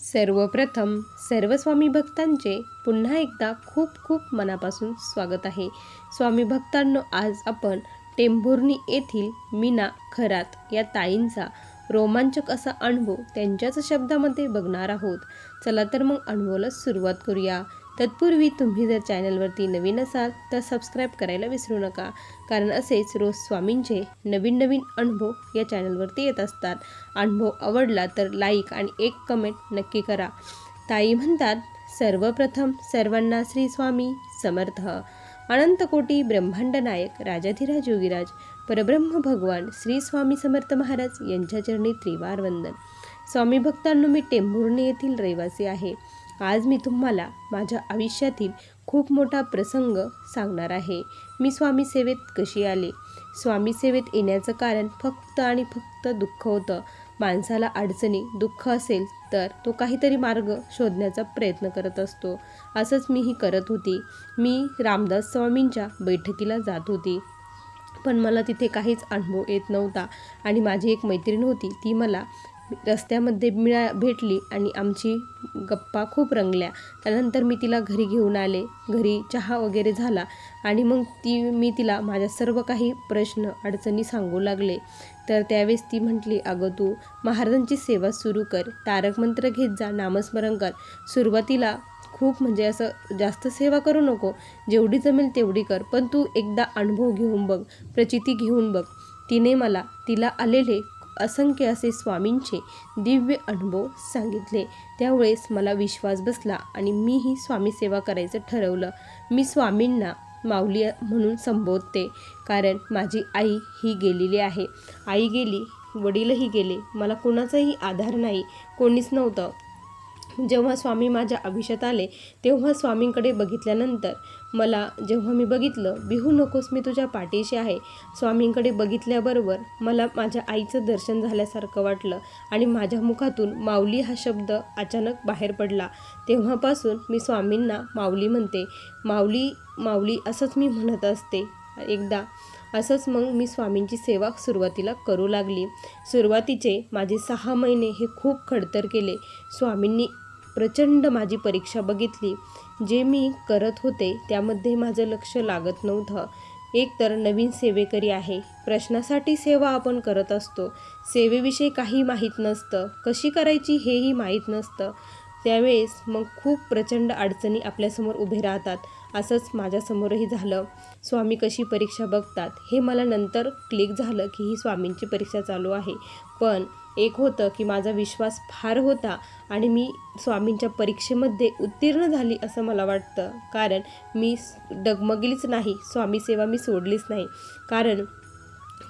सर्वप्रथम सर्व स्वामी भक्तांचे पुन्हा एकदा खूप खूप मनापासून स्वागत आहे. स्वामी भक्तांनो आज आपण टेंभुर्णी येथील मीना खरात या ताईंचा रोमांचक असा अनुभव त्यांच्याच शब्दामध्ये बघणार आहोत. चला तर मग अनुभवाला सुरुवात करूया. तत्पूर्वी तुम्ही जर चॅनलवरती नवीन असाल तर सबस्क्राईब करायला विसरू नका. कारण असेच रोज स्वामींचे नवीन नवीन अनुभव या चॅनलवरती येत असतात. अनुभव आवडला तर लाईक आणि एक कमेंट नक्की करा. ताई म्हणतात सर्वप्रथम सर्वांना श्री स्वामी समर्थ. अनंत कोटी ब्रह्मांड नायक राजाधिराज योगीराज परब्रह्म भगवान श्री स्वामी समर्थ महाराज यांच्या चरणी त्रिवार वंदन. स्वामी भक्तांनो मी टेंभुर्णी येथील रहिवासी आहे. आज मी तुम्हाला माझ्या आयुष्यातील खूप मोठा प्रसंग सांगणार आहे. मी स्वामी सेवेत कशी आले? स्वामी सेवेत येण्याचं कारण फक्त आणि फक्त दुःख होतं. माणसाला अडचणी दुःख असेल तर तो काहीतरी मार्ग शोधण्याचा प्रयत्न करत असतो. असंच मीही करत होती. मी रामदास स्वामींच्या बैठकीला जात होती. पण मला तिथे काहीच अनुभव येत नव्हता आणि माझी एक मैत्रीण होती. ती मला रस्त्यामध्ये मिळा भेटली आणि आमची गप्पा खूप रंगल्या. त्यानंतर मी तिला घरी घेऊन आले. घरी चहा वगैरे झाला आणि मग ती मी तिला माझ्या सर्व काही प्रश्न अडचणी सांगू लागले. तर त्यावेळेस ती म्हटली अगं तू महाराजांची सेवा सुरू कर. तारक मंत्र घेत जा नामस्मरण कर. सुरुवातीला खूप म्हणजे असं जास्त सेवा करू नको. जेवढी जमेल तेवढी कर. पण तू एकदा अनुभव घेऊन बघ प्रचिती घेऊन बघ. तिने मला तिला आलेले असंख्य असे स्वामींचे दिव्य अनुभव सांगितले. त्यावेळेस मला विश्वास बसला आणि मीही स्वामी सेवा करायचं ठरवलं. मी स्वामींना माऊली म्हणून संबोधते कारण माझी आई ही गेलेली आहे. आई गेली वडीलही गेले मला कोणाचाही आधार नाही कोणीच नव्हतं. जेव्हा स्वामी माझ्या आयुष्यात आले तेव्हा स्वामींकडे बघितल्यानंतर मला जेव्हा मी बघितलं बिहू नकोस मी तुझ्या पाठीशी आहे. स्वामींकडे बघितल्याबरोबर मला माझ्या आईचं दर्शन झाल्यासारखं वाटलं आणि माझ्या मुखातून माऊली हा शब्द अचानक बाहेर पडला. तेव्हापासून मी स्वामींना माऊली म्हणते. माऊली माऊली असंच मी म्हणत असते. एकदा असंच मग मी स्वामींची सेवा सुरुवातीला करू लागली. सुरुवातीचे माझे सहा महिने हे खूप खडतर केले. स्वामींनी प्रचंड माझी परीक्षा बघितली. जे मी करत होते त्यामध्ये माझं लक्ष लागत नव्हतं. एक तर नवीन सेवेकरी आहे. प्रश्नासाठी सेवा आपण करत असतो. सेवेविषयी काही माहीत नसतं. कशी करायची हेही माहीत नसतं. त्यावेळेस मग खूप प्रचंड अडचणी आपल्यासमोर उभे राहतात. असंच माझ्यासमोरही झालं. स्वामी कशी परीक्षा बघतात? हे मला नंतर क्लिक झालं की ही स्वामींची परीक्षा चालू आहे. पण एक होतं की माझा विश्वास फार होता आणि मी स्वामींच्या परीक्षेमध्ये उत्तीर्ण झाली असं मला वाटतं. कारण मी डगमगलीच नाही. स्वामी सेवा मी सोडलीच नाही. कारण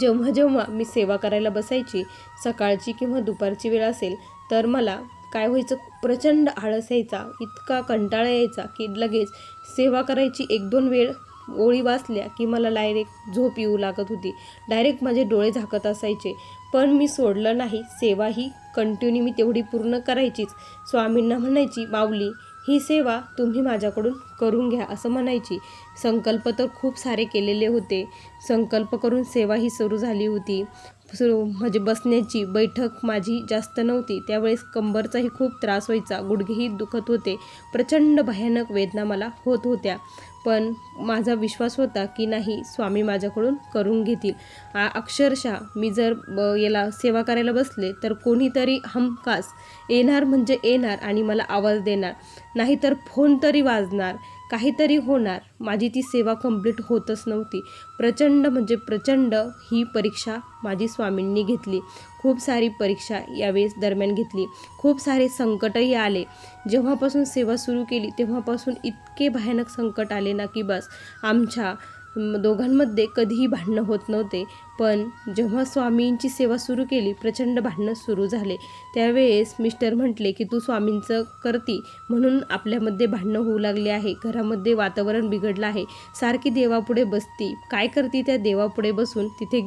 जेव्हा जेव्हा मी सेवा करायला बसायची सकाळची किंवा दुपारची वेळ असेल तर मला काय व्हायचं? प्रचंड आळस यायचा इतका कंटाळा यायचा की लगेच सेवा करायची एक दोन वेळ ओळी वाचल्या की मला डायरेक्ट झोप येऊ लागत होती. डायरेक्ट माझे डोळे झाकत असायचे. पण मी सोडलं नाही. सेवा ही कंटिन्यू मी तेवढी पूर्ण करायचीच. स्वामींना म्हणायची माऊली ही सेवा तुम्ही माझ्याकडून करून घ्या असं म्हणायची. संकल्प तर खूप सारे केलेले होते. संकल्प करून सेवा ही सुरू झाली होती. सुरू म्हणजे बसण्याची बैठक माझी जास्त नव्हती. त्यावेळेस कंबरचाही खूप त्रास व्हायचा. गुडघेही दुखत होते. प्रचंड भयानक वेदना मला होत होत्या. पण माझा विश्वास होता की नाही स्वामी माझ्याकडून करून घेतील. अक्षरशः मी जर ब याला सेवा करायला बसले तर कोणीतरी हमखास येणार म्हणजे येणार आणि मला आवाज देणार. नाहीतर फोन तरी वाजणार. काहीतरी होणार. माझी ती सेवा कंप्लीट होतच नव्हती. प्रचंड म्हणजे प्रचंड ही परीक्षा माझी स्वामींनी घेतली. खूप सारी परीक्षा यावेळेस दरम्यान घेतली. खूप सारे संकटही आले. जेव्हापासून सेवा सुरू केली तेव्हापासून इतके भयानक संकट आले ना की बस. आमच्या दोघांमध्ये कधीही भांडणं होत नव्हते. पण जेव्हा स्वामींची सेवा सुरू केली प्रचंड भांडणं सुरू झाले. त्यावेळेस मिस्टर म्हटले की तू स्वामींचं करती म्हणून आपल्यामध्ये भांडणं होऊ लागले आहे. घरामध्ये वातावरण बिघडलं आहे. सारखी देवापुढे बसती. काय करती त्या देवापुढे बसून? तिथे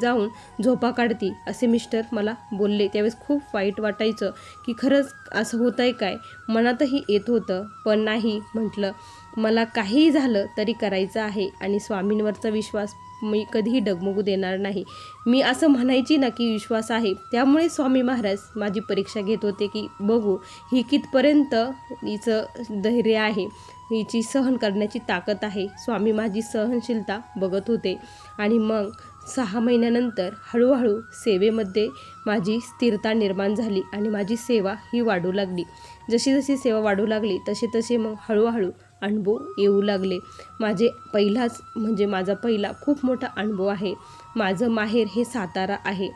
जाऊन झोपा काढती असे मिस्टर मला बोलले. त्यावेळेस खूप वाईट वाटायचं की खरंच असं होत आहे काय? मनातही येत होतं पण नाही म्हटलं. मला काहीही झालं तरी करायचं आहे आणि स्वामींवरचा विश्वास मी कधीही डगमगू देणार नाही. मी असं म्हणायची ना की विश्वास आहे. त्यामुळे स्वामी महाराज माझी परीक्षा घेत होते की बघू ही कितपर्यंत हिचं धैर्य आहे? हिची सहन करण्याची ताकद आहे. स्वामी माझी सहनशीलता बघत होते. आणि मग सहा महिन्यानंतर हळूहळू सेवेमध्ये माझी स्थिरता निर्माण झाली आणि माझी सेवा ही वाढू लागली. जशी जशी सेवा वाढू लागली तसे तसे मग हळूहळू अनुभव येऊ लागले. माझे पहिलाच म्हणजे माझा पहिला खूप मोठा अनुभव आहे. माझं माहेर हे सातारा आहे.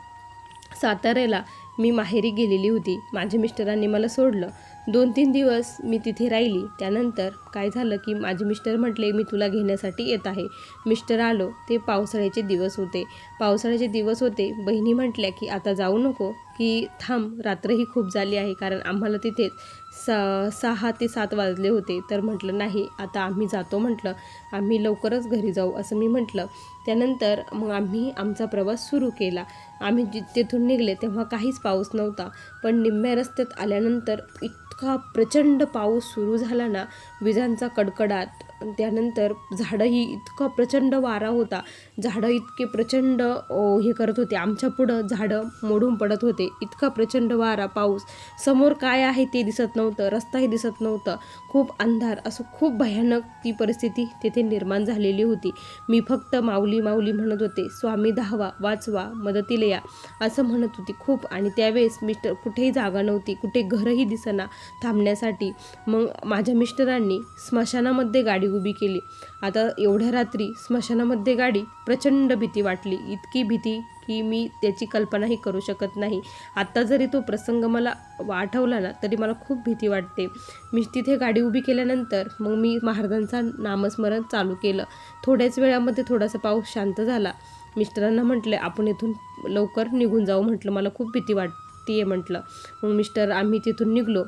साताऱ्याला मी माहेरी गेलेली होती. माझ्या मिस्टरांनी मला सोडलं. दोन तीन दिवस मी तिथे राहिली. त्यानंतर काय झालं की माझे मिस्टर म्हटले मी तुला घेण्यासाठी येत आहे. मिस्टर आलो. ते पावसाळ्याचे दिवस होते. पावसाळ्याचे दिवस होते. बहिणी म्हटल्या की आता जाऊ नको. की थांब रात्रही खूप झाली आहे. कारण आम्हाला तिथेच सा सहा ते सात वाजले होते. तर म्हटलं नाही आता आम्ही जातो म्हटलं. आम्ही लवकरच घरी जाऊ असं मी म्हटलं. त्यानंतर मग आम्ही आमचा प्रवास सुरू केला. आम्ही जि तिथून निघले तेव्हा काहीच पाऊस नव्हता. पण निम्म्या रस्त्यात आल्यानंतर इतका प्रचंड पाऊस सुरू झाला ना विजांचा कडकडाट. त्यानंतर झाडंही इतका प्रचंड वारा होता. झाडं इतके प्रचंड हे करत होते. आमच्या पुढं झाडं मोडून पडत होते. इतका प्रचंड वारा पाऊस. समोर काय आहे ते दिसत नव्हतं. रस्ताही दिसत नव्हतं. खूप अंधार. असं खूप भयानक ती परिस्थिती तिथे निर्माण झालेली होती. मी फक्त माऊली माऊली म्हणत होते स्वामी धावा वाचवा मदतीला या असं म्हणत होती खूप. आणि त्यावेळेस मिस्टर कुठेही जागा नव्हती. कुठे घरही दिसना थांबण्यासाठी. मग माझ्या मिस्टरांनी स्मशानामध्ये गाडी उभी केली. आता एवढ्या रात्री स्मशानामध्ये गाडी प्रचंड भीती वाटली. इतकी भीती की मी त्याची कल्पनाही करू शकत नाही. आत्ता जरी तो प्रसंग मला आठवला ना तरी मला खूप भीती वाटते. मी तिथे गाडी उभी केल्यानंतर मग मी महाराजांचा नामस्मरण चालू केलं. थोड्याच वेळामध्ये थोडासा पाऊस शांत झाला. मिस्टरांना म्हटले आपण इथून लवकर निघून जाऊ म्हटलं. मला खूप भीती वाटते म्हटलं. मग मिस्टर आम्ही तिथून निघलो.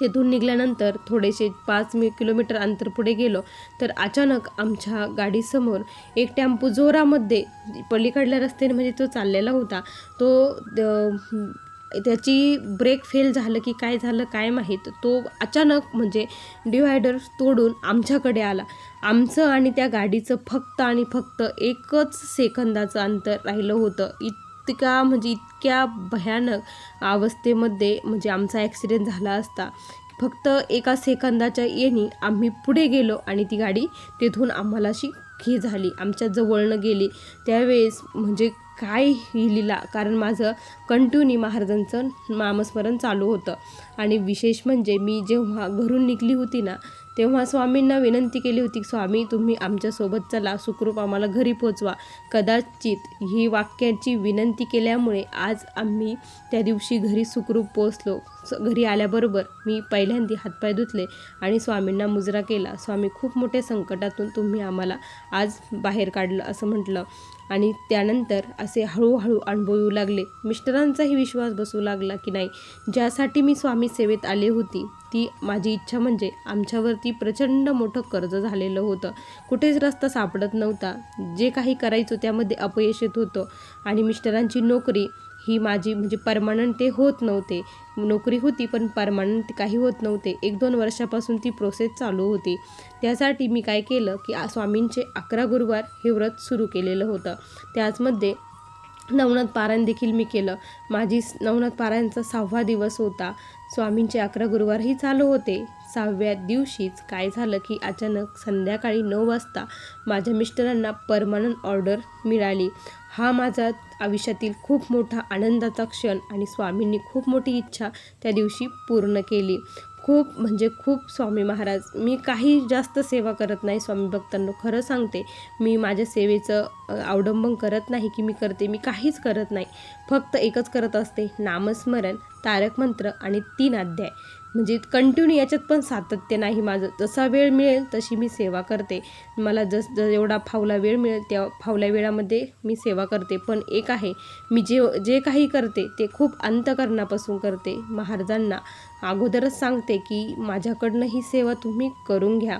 तिथून निघाल्यानंतर थोडेसे पाच मी किलोमीटर अंतर पुढे गेलो तर अचानक आमच्या गाडीसमोर एक टेम्पो जोरामध्ये पलीकडल्या रस्त्याने म्हणजे तो चाललेला होता. तो द- त्याची ब्रेक फेल झालं की काय झालं काय माहीत तो अचानक म्हणजे डिवायडर तोडून आमच्याकडे आला. आमचं आणि त्या गाडीचं फक्त आणि फक्त एकच सेकंदाचं अंतर राहिलं होतं. इत इतका म्हणजे इतक्या भयानक अवस्थेमध्ये म्हणजे आमचा ॲक्सिडेंट झाला असता. फक्त एका सेकंदाच्या येणी आम्ही पुढे गेलो आणि ती गाडी तिथून आम्हाला अशी हे झाली. आमच्या जवळनं गेली. त्यावेळेस म्हणजे काय ही कारण माझं कंटिन्यू महाराजांचं नामस्मरण चालू होतं. आणि विशेष म्हणजे मी जेव्हा घरून निघली होती ना तेव्हा स्वामींना विनंती केली होती स्वामी तुम्ही आमच्यासोबत चला सुखरूप आम्हाला घरी पोचवा. कदाचित ही वाक्याची विनंती केल्यामुळे आज आम्ही त्या दिवशी घरी सुखरूप पोचलो स- घरी आल्याबरोबर मी पहिल्यांदा हातपाय धुतले आणि स्वामींना मुजरा केला. स्वामी खूप मोठ्या संकटातून तुम्ही आम्हाला आज बाहेर काढलं असं म्हटलं. आणि त्यानंतर असे हळूहळू अनुभव येऊ लागले. मिस्टरांचाही विश्वास बसू लागला की नाही. ज्यासाठी मी स्वामी सेवेत आले होती ती माझी इच्छा म्हणजे आमच्यावरती प्रचंड मोठं कर्ज झालेलं होतं. कुठेच रस्ता सापडत नव्हता. जे काही करायचो त्यामध्ये अपयश येत होतं. आणि मिस्टरांची नोकरी ही माझी म्हणजे परमनंट ते होत नव्हते. नोकरी होती पण परमनंट काही होत नव्हते. एक दोन वर्षापासून ती प्रोसेस चालू होती. त्यासाठी मी काय केलं की स्वामींचे अकरा गुरुवार हे व्रत सुरू केलेलं होतं. त्याचमध्ये नवनाथ पारायण देखील मी केलं. माझी नवनाथ पारायणचा सहावा दिवस होता. स्वामींचे अकरा गुरुवारही चालू होते. सहाव्या दिवशीच काय झालं की अचानक संध्याकाळी नऊ वाजता माझ्या मिस्टरांना परमनंट ऑर्डर मिळाली. हा माझा आयुष्यातील खूप मोठा आनंदाचा क्षण आणि स्वामींनी खूप मोठी इच्छा त्या दिवशी पूर्ण केली. खूप म्हणजे खूप स्वामी महाराज मी काही जास्त सेवा करत नाही स्वामी भक्तांनो खरं सांगते मी माझ्या सेवेचं अवडंबन करत नाही की मी करते मी काहीच करत नाही. फक्त एकच करत असते. नामस्मरण तारक मंत्र आणि तीन अध्याय. म्हणजे कंटिन्यू याच्यात पण सातत्य नाही माझं. जसा वेळ मिळेल तशी मी सेवा करते. मला जस ज एवढा फावला वेळ मिळेल त्या फावल्या वेळामध्ये मी सेवा करते. पण एक आहे मी जे जे काही करते ते खूप अंतकरणापासून करते. महाराजांना अगोदरच सांगते की माझ्याकडनं ही सेवा तुम्ही करून घ्या.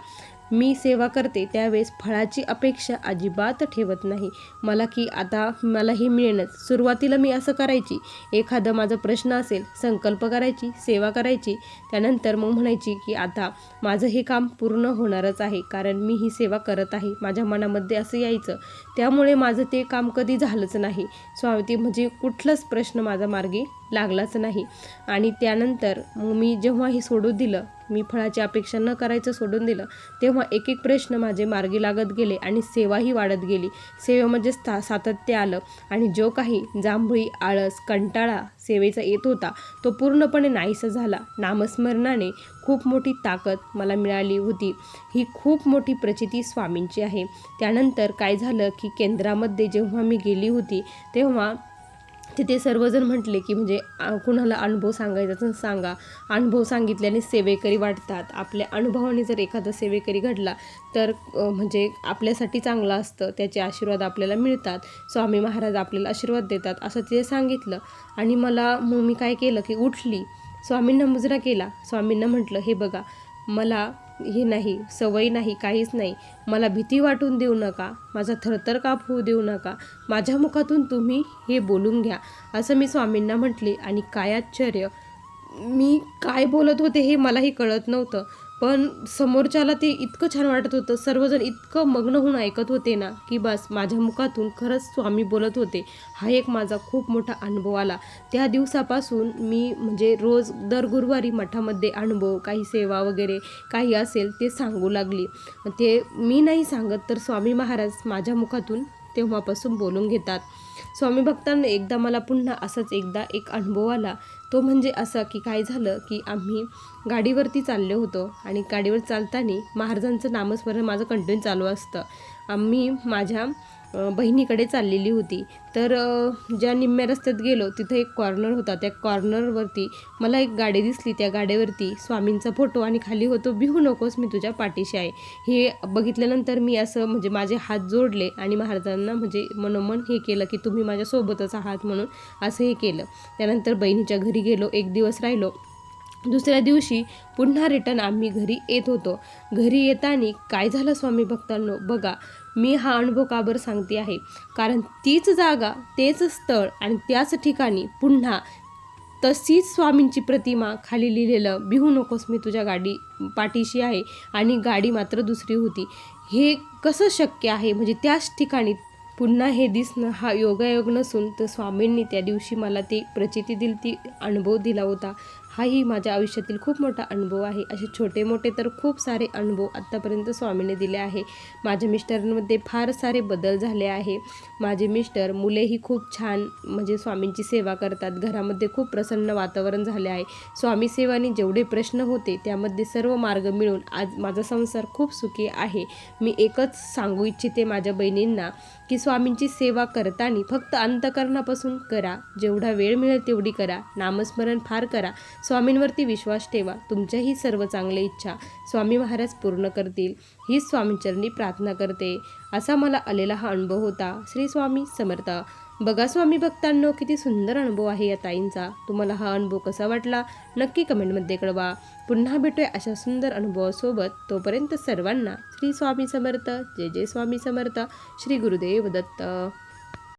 मी सेवा करते त्यावेळेस फळाची अपेक्षा अजिबात ठेवत नाही. मला की आता मला हे मिळणंच सुरुवातीला मी असं करायची. एखादा माझा प्रश्न असेल संकल्प करायची सेवा करायची. त्यानंतर मग म्हणायची की आता माझं हे काम पूर्ण होणारच आहे कारण मी ही सेवा करत आहे. माझ्या मनामध्ये असं यायचं. त्यामुळे माझं ते काम कधी झालंच नाही. स्वामी म्हणजे कुठलाच प्रश्न माझा मार्गी लागलाच नाही. आणि त्यानंतर मग मी जेव्हा हे सोडून दिलं मी फळाची अपेक्षा न करायचं सोडून दिलं तेव्हा एक एक प्रश्न माझे मार्गी लागत गेले आणि सेवाही वाढत गेली. सेवेमध्ये म्हणजे सा सातत्य आलं आणि जो काही जांभळी आळस कंटाळा सेवेचा येत होता तो पूर्णपणे नाहीसा झाला. नामस्मरणाने खूप मोठी ताकद मला मिळाली होती. ही खूप मोठी प्रचिती स्वामींची आहे. त्यानंतर काय झालं की केंद्रामध्ये जेव्हा मी गेली होती तेव्हा तिथे सर्वजण म्हटले की म्हणजे कुणाला अनुभव सांगायचा तर सांगा. अनुभव सांगितल्याने सेवेकरी वाटतात आपल्या अनुभवाने जर एखादा सेवेकरी घडला तर म्हणजे आपल्यासाठी चांगलं असतं. त्याचे आशीर्वाद आपल्याला मिळतात. स्वामी महाराज आपल्याला आशीर्वाद देतात असं तिथे सांगितलं. आणि मला मग मी काय केलं की उठली. स्वामींना मुजरा केला. स्वामींना म्हटलं हे बघा मला हे नाही सवय नाही काहीच नाही. मला भीती वाटून देऊ नका. माझा थरथर काप होऊ देऊ नका. माझ्या मुखातून तुम्ही हे बोलून घ्या असं मी स्वामींना म्हटले. आणि काय आश्चर्य. मी काय बोलत होते हे मलाही कळत नव्हतं. पण समोरच्याला ते इतकं छान वाटत होतं. सर्वजण इतकं मग्न होऊन ऐकत होते ना की बस माझ्या मुखातून खरंच स्वामी बोलत होते. हा एक माझा खूप मोठा अनुभव आला. त्या दिवसापासून मी म्हणजे रोज दर गुरुवारी मठामध्ये अनुभव काही सेवा वगैरे काही असेल ते सांगू लागली. ते मी नाही सांगत तर स्वामी महाराज माझ्या मुखातून तेव्हापासून बोलून घेतात. स्वामी भक्तांना एकदा मला पुन्हा असाच एकदा एक अनुभव आला. तो म्हणजे असं की काय झालं की आम्ही गाडीवरती चाललो होतो आणि गाडीवर चालताना महाराजांचं नामस्मरण माझं कंटिन्यू चालू असतं. आम्ही माझ्या बहिणीकडे चाललेली होती. तर ज्या निम्म्या रस्त्यात गेलो तिथं एक कॉर्नर होता. त्या कॉर्नरवरती मला एक गाडी दिसली. त्या गाडीवरती स्वामींचा फोटो आणि खाली होतो बिहू नकोस मी तुझ्या पाठीशी आहे. हे बघितल्यानंतर मी असं म्हणजे माझे हात जोडले आणि महाराजांना म्हणजे मनोमन हे केलं की तुम्ही माझ्यासोबतच आहात म्हणून असं हे केलं. त्यानंतर बहिणीच्या घरी गेलो एक दिवस राहिलो. दुसऱ्या दिवशी पुन्हा रिटर्न आम्ही घरी येत होतो. घरी येताना काय झालं स्वामी भक्तांनो? बघा मी हा अनुभव का बरं सांगते आहे? कारण तीच जागा तेच स्थळ आणि त्याच ठिकाणी पुन्हा तशीच स्वामींची प्रतिमा खाली लिहिलेलं बिहू नकोस मी तुझ्या गाडी पाठीशी आहे आणि गाडी मात्र दुसरी होती. हे कसं शक्य आहे? म्हणजे त्याच ठिकाणी पुन्हा हे दिसणं हा योगायोग नसून तर स्वामींनी त्या दिवशी मला ती प्रचिती दिली ती अनुभव दिला होता. हाही माझ्या आयुष्यातील खूप मोठा अनुभव आहे. असे छोटे मोठे तर खूप सारे अनुभव आत्तापर्यंत स्वामीने दिले आहे. माझ्या मिस्टरांमध्ये फार सारे बदल झाले आहे. माझे मिस्टर मुलेही खूप छान म्हणजे स्वामींची सेवा करतात. घरामध्ये खूप प्रसन्न वातावरण झाले आहे. स्वामी सेवाने जेवढे प्रश्न होते त्यामध्ये सर्व मार्ग मिळून आज माझा संसार खूप सुखी आहे. मी एकच सांगू इच्छिते माझ्या बहिणींना की स्वामींची सेवा करताना फक्त अंतकरणापासून करा. जेवढा वेळ मिळेल तेवढी करा. नामस्मरण फार करा. स्वामींवरती विश्वास ठेवा. तुमच्याही सर्व चांगल्या इच्छा स्वामी महाराज पूर्ण करतील. हीच स्वामीचरणी प्रार्थना करते. असा मला आलेला हा अनुभव होता. श्री स्वामी समर्थ. बघा स्वामी भक्तांनो किती सुंदर अनुभव आहे या ताईंचा. तुम्हाला हा अनुभव कसा वाटला? नक्की कमेंटमध्ये कळवा. पुन्हा भेटूया अशा सुंदर अनुभवासोबत. तोपर्यंत सर्वांना श्री स्वामी समर्थ जय जय स्वामी समर्थ श्री गुरुदेव दत्त.